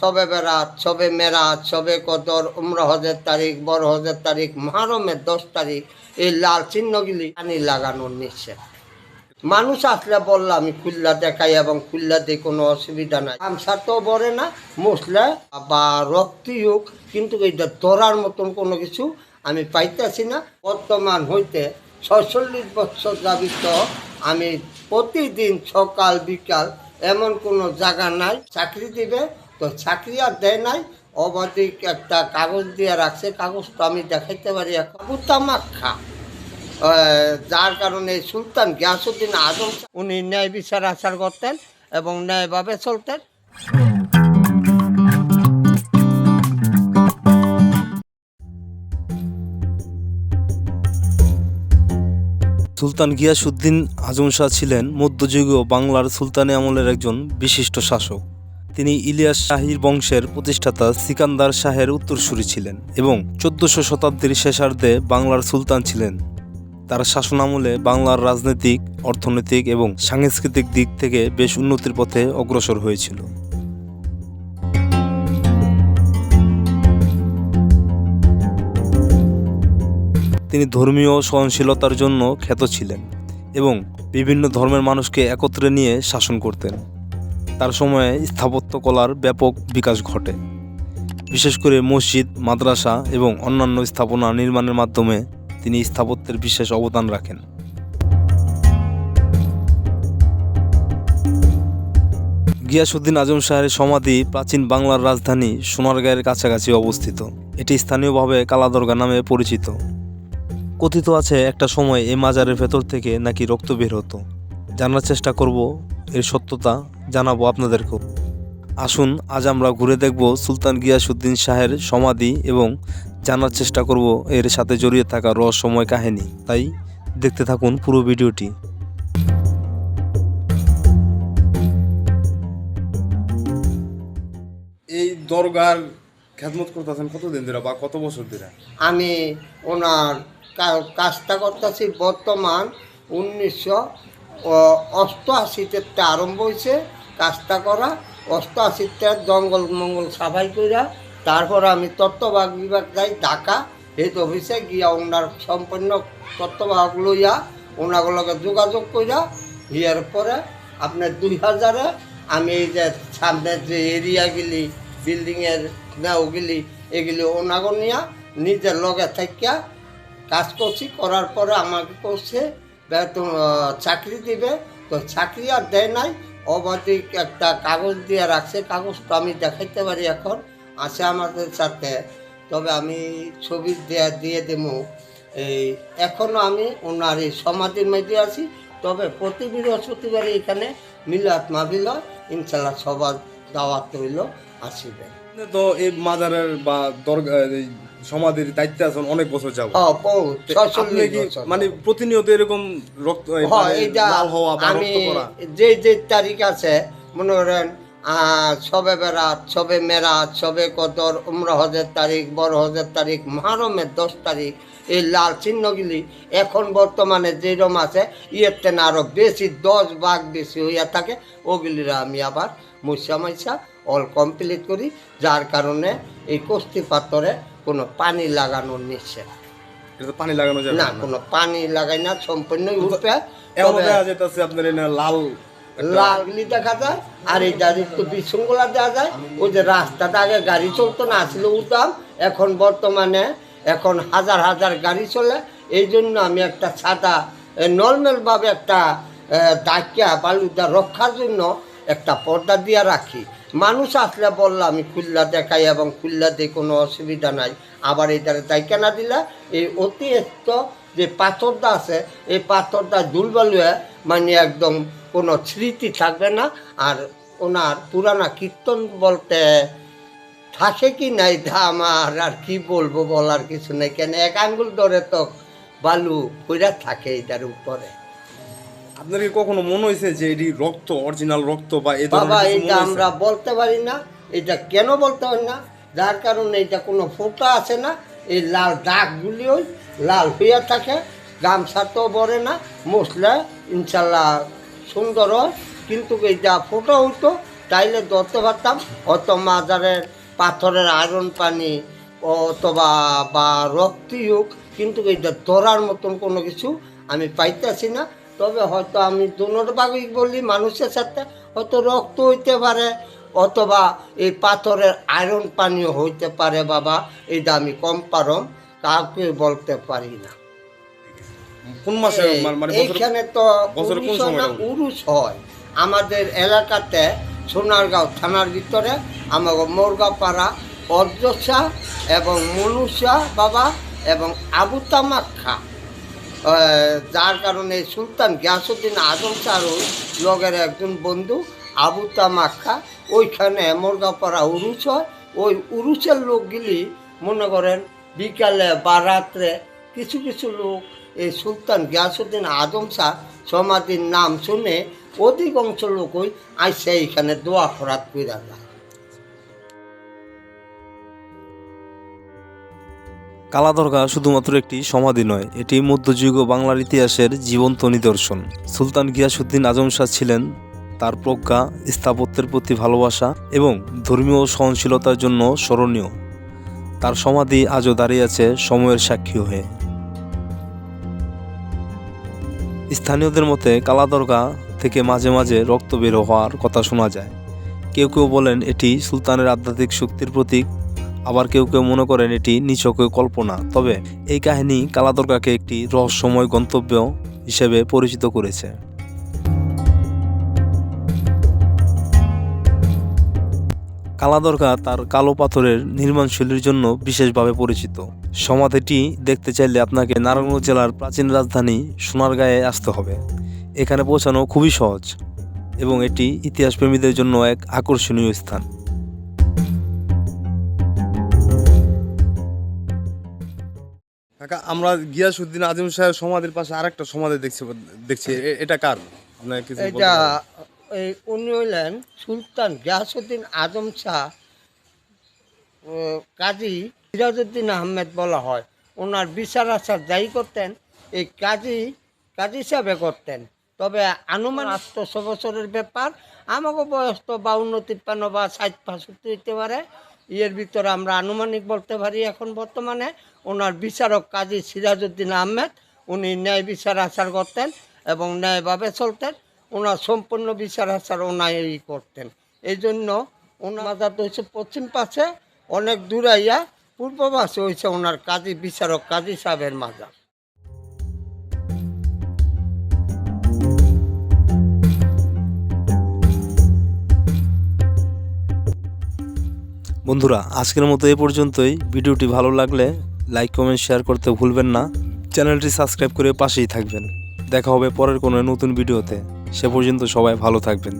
সবে বেরাত সবে মেরাত সবে কদর, উমরা হজের তারিখ, বড় হজের তারিখ মহারমের দশ তারিখ, এই লাল চিহ্নগুলি পানি লাগানোর নিষেধ। মানুষ আসলে বললাম আমি খুল্লা দেখাই এবং খুল্লাতে কোনো অসুবিধা নাই। গামছা তো বলে না মশলা বা রক্তি হোক কিন্তু এইটা ধরার মতন কোনো কিছু আমি পাইতেছি না। বর্তমান হইতে ছয়চল্লিশ বছর যাবিত, আমি প্রতিদিন সকাল, বিকাল এমন কোনো জায়গা নাই, চাকরি দিবে তো চাকরি আর দেয় নাই অবাধিক একটা কাগজ দিয়ে রাখছে, কাগজটা আমি দেখাইতে পারি। কাবুতামাক্ষা যার কারণে সুলতান গিয়াসুদ্দিন আজম উনি ন্যায় বিচার আচার করতেন এবং ন্যায়ভাবে চলতেন। সুলতান গিয়াসুদ্দিন আজম শাহ ছিলেন মধ্যযুগীয় বাংলার সুলতানি আমলের একজন বিশিষ্ট শাসক। তিনি ইলিয়াস শাহীর বংশের প্রতিষ্ঠাতা সিকান্দার শাহের উত্তরসূরি ছিলেন এবং চোদ্দশো শতাব্দীর শেষার্ধে বাংলার সুলতান ছিলেন। তার শাসনামলে বাংলার রাজনৈতিক, অর্থনৈতিক এবং সাংস্কৃতিক দিক থেকে বেশ উন্নতির পথে অগ্রসর হয়েছিল। তিনি ধর্মীয় সহনশীলতার জন্য খ্যাত ছিলেন এবং বিভিন্ন ধর্মের মানুষকে একত্রে নিয়ে শাসন করতেন। তার সময়ে স্থাপত্যকলার ব্যাপক বিকাশ ঘটে। বিশেষ করে মসজিদ, মাদ্রাসা এবং অন্যান্য স্থাপনা নির্মাণের মাধ্যমে তিনি স্থাপত্যের বিশেষ অবদান রাখেন। গিয়াসুদ্দিন আজম শাহের সমাধি প্রাচীন বাংলার রাজধানী সোনারগাঁয়ের কাছাকাছি অবস্থিত। এটি স্থানীয়ভাবে কালাদরগা নামে পরিচিত। কথিত আছে, একটা সময় এই মাজারের ভেতর থেকে নাকি রক্ত বের হতো। জানার চেষ্টা করব এর সত্যতা জানাব আপনাদেরকেও। আসুন আজ আমরা ঘুরে দেখব সুলতান গিয়াসুদ্দিন শাহের সমাধি এবং জানার চেষ্টা করব এর সাথে জড়িয়ে থাকা রহস্যময় কাহিনী। তাই দেখতে থাকুন পুরো ভিডিওটি। এই দরগার খেদমত করতেছেন কতদিন ধরে বা কত বছর ধরে? আমি ওনার কা- কাজটা করতেছি বর্তমান উনিশশো অষ্টআশিতে আরম্ভ হয়েছে। কাজটা করা অস্ত অষ্টআশিতে জঙ্গল মঙ্গল সাফাই কইরা, তারপর আমি তত্ত্ববাগ বিভাগ যাই, ঢাকা হেড অফিসে গিয়া ওনার সম্পূর্ণ তত্ত্ববাগ লইয়া ওনাগুলোকে যোগাযোগ কইরা হিয়ার পরে আপনার দুই হাজারে আমি এই যে সামনের যে এরিয়াগুলি বিল্ডিংয়ের নাওগুলি এগুলি ওনাগো নিয়া নিজের লগে থাকিয়া কাজ করছি, করার পরে আমাকে করছে চাকরি দিবে, তো চাকরি আর দেয় নাই অবাধিক একটা কাগজ দিয়ে রাখছে। কাগজটা আমি দেখাইতে পারি এখন, আছে আমাদের সাথে। তবে আমি ছবি দেয়া, দিয়ে দেবো। এই এখনও আমি ওনার এই সমাধির মধ্যে আছি। তবে প্রতি বৃহস্পতিবারে এখানে মিলাত মাবিল ইনশাল্লাহ সবার দাওয়াত রইল, আসিবে। আপনি তো এই মাজারের বা সমাধির দায়িত্বে আছেন অনেক বছর যাব হ্যাঁ। মানে প্রতিনিয়ত এরকম রক্ত হয় মানে হওয়া আমি যে যে তারিখ আছে মনে করেন সবে বেরাত সবে মেরাত সবে কদর উমরা হজের তারিখ বড় হজের তারিখ মহারমের দশ তারিখ এই লাল চিহ্নগুলি এখন বর্তমানে যেরকম আছে ইয়ের তেন আরও বেশি দশ ভাগ বেশি হইয়া থাকে ওগুলিরা আমি আবার মুসা মাইসা অল কমপ্লিট করি যার কারণে এই কস্তি পাথরে কোনো পানি লাগানোর নিষেধ। পানি লাগানো যাবে না কোনো পানি লাগাই না সম্পূর্ণ উঠবে আপনার লাল লাগলি দেখা যায় আর এই গাড়ি একটু বিশৃঙ্খলা দেওয়া যায় ওই যে রাস্তাটা আগে গাড়ি চলতো না আসলে উঠতাম এখন বর্তমানে এখন হাজার হাজার গাড়ি চলে। এই জন্য আমি একটা সাদা নর্মালভাবে একটা ডাকিয়া বালুটা রক্ষার জন্য একটা পর্দা দিয়ে রাখি। মানুষ আসলে বললাম আমি খুল্লা দেখাই এবং খুল্লাতে কোনো অসুবিধা নাই। আবার এটারে দায়িকা না দিলে, এই অতিরিক্ত যে পাথরটা আছে, এই পাথরটা দুলবালুয়ে মানে একদম কোনো স্মৃতি থাকবে না। আর ওনার পুরানা কীর্তন বলতে থাকে কি নাই আমার, আর কি বলব বলার কিছু নেই। কেন এক আঙ্গুল ধরে তো বালু পইরা থাকে এটার উপরে। আপনার কি কখনো মনে হয়েছে যে এটি রক্ত অরিজিনাল রক্ত বা এই ধরনের বাবা এটা? আমরা বলতে পারি না এটা কেন বলতে পারি না যার কারণে এটা কোনো ফোটা আছে না এই লাল দাগগুলি ওই লাল হইয়া থাকে গামছা তো বড়ে না মশলা ইনশাল্লাহ সুন্দর হয় কিন্তু এইটা ফোটা হইতো তাইলে ধরতে পারতাম অত মাজারের পাথরের আয়রন পানি অথবা বা রক্তই হোক কিন্তু এটা ধরার মতন কোনো কিছু আমি পাইতেছি না তবে হয়তো আমি দুনোর বাগই বলি মানুষের সাথে হয়তো রক্ত হইতে পারে অথবা এই পাথরের আয়রন পানিও হইতে পারে বাবা এইটা আমি কম পারম কাউকে বলতে পারি না। কোন মাসে এই- মানে মানে এইখানে তো উরুষ হয়। আমাদের এলাকাতে সোনারগাঁও থানার ভিতরে আমাকে মোরগাপাড়া অর্জসা এবং মনুষা বাবা এবং আবু তামাক্ষা আহ, যার কারণে সুলতান গিয়াসুদ্দিন আজম ওই লগের একজন বন্ধু, আবু তামাক্ষা ওইখানে মোরগাপাড়া উরুষ হয় ওই উরুষের লোকগুলি মনে করেন বিকালে বা রাত্রে কিছু কিছু লোক এই সুলতান গিয়াসুদ্দিন আজম শাহ সমাধির নাম শুনে অধিকাংশ লোক ওই আইসে এইখানে দোয়া খরাত করে যায়। কালাদরগা শুধুমাত্র একটি সমাধি নয়, এটি মধ্যযুগ বাংলার ইতিহাসের জীবন্ত নিদর্শন। সুলতান গিয়াসুদ্দিন আজম শাহ ছিলেন তার প্রজ্ঞা, স্থাপত্যের প্রতি ভালোবাসা এবং ধর্মীয় সহনশীলতার জন্য স্মরণীয়। তার সমাধি আজও দাঁড়িয়ে আছে সময়ের সাক্ষী হয়ে। স্থানীয়দের মতে কালাদরগা থেকে মাঝে মাঝে রক্ত বের হওয়ার কথা শোনা যায়। কেউ কেউ বলেন এটি সুলতানের আধ্যাত্মিক শক্তির প্রতীক আবার কেউ কেউ মনে করেন এটি নিছক কল্পনা। তবে এই কাহিনী কালাদরগাকে একটি রহস্যময় গন্তব্য হিসেবে পরিচিত করেছে। কালাদরগা তার কালো পাথরের নির্মাণশৈলীর জন্য বিশেষভাবে পরিচিত। সমাধিটি দেখতে চাইলে আপনাকে নারায়ণগঞ্জ জেলার প্রাচীন রাজধানী সোনারগাঁয়ে আসতে হবে। এখানে পৌঁছানো খুবই সহজ এবং এটি ইতিহাসপ্রেমীদের জন্য এক আকর্ষণীয় স্থান। কাকা আমরা গিয়াসউদ্দিন আজম সাহেব সমাধির পাশে আরেকটা সমাধি দেখছি দেখছি। এটা কার? আপনার কিছু এটা এই উনি হইলেন সুলতান গিয়াসুদ্দিন আজম শাহ কাজী সিরাজউদ্দিন আহমেদ বলা হয়। ওনার বিচার আচার যাই করতেন এই কাজী কাজী হিসাবে করতেন। তবে আনুমান আটশো বছরের ব্যাপার আমাকে বয়স তো বাউন্ন তিপ্পান্ন বা ষাট পাঁষট্টি হইতে পারে। ইয়ের ভিতরে আমরা আনুমানিক বলতে পারি এখন বর্তমানে ওনার বিচারক কাজী সিরাজউদ্দিন আহমেদ, উনি ন্যায় বিচার আচার করতেন এবং ন্যায়ভাবে চলতেন। ওনার সম্পূর্ণ বিচার আচার ওনাই করতেন। এই জন্য ওনার মাজার হয়েছে পশ্চিম পাশে, অনেক দূরাইয়া পূর্ব পাশে হয়েছে ওনার কাজী বিচারক কাজী সাহেবের মাজার। বন্ধুরা, আজকের মতো এ পর্যন্তই। ভিডিওটি ভালো লাগলে লাইক কমেন্ট শেয়ার করতে ভুলবেন না। চ্যানেলটি সাবস্ক্রাইব করে পাশেই থাকবেন। দেখা হবে পরের কোনো নতুন ভিডিওতে। সে পর্যন্ত সবাই ভালো থাকবেন।